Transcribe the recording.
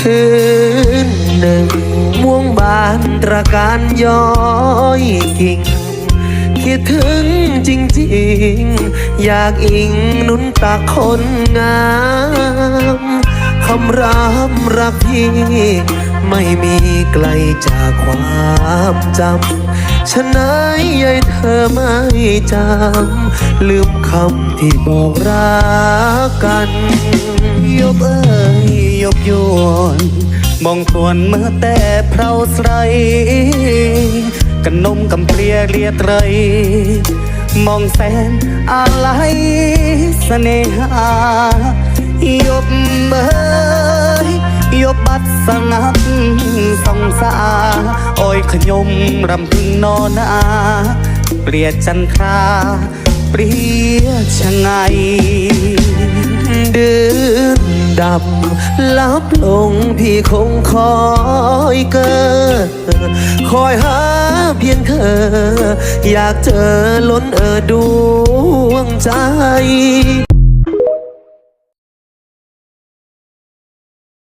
คืนหนึ่งม่วงบานตระการย้อยกิ่ง คิดถึงจริงๆ อยากอิงนุนตาคนงามคำรามรักพี่ ไม่มีไกลจากความจำฉะไหนยายเธอไม่จำลืมคำที่บอกรักกัน วนมองทวนเมื่อแต่เพราใสรกันนมกำเปรียเรียไตรมองแสนอะไรเสน่หายบเอ้ยยบบัดสงับสองสาโอ้ยขยมรำพึงนอนาเปรียจันทรา เปรียชะไง ดำลับลงพี่คงคอยเกิด คอยหาเพียงเธอ อยากเจอล้นเออดวงใจ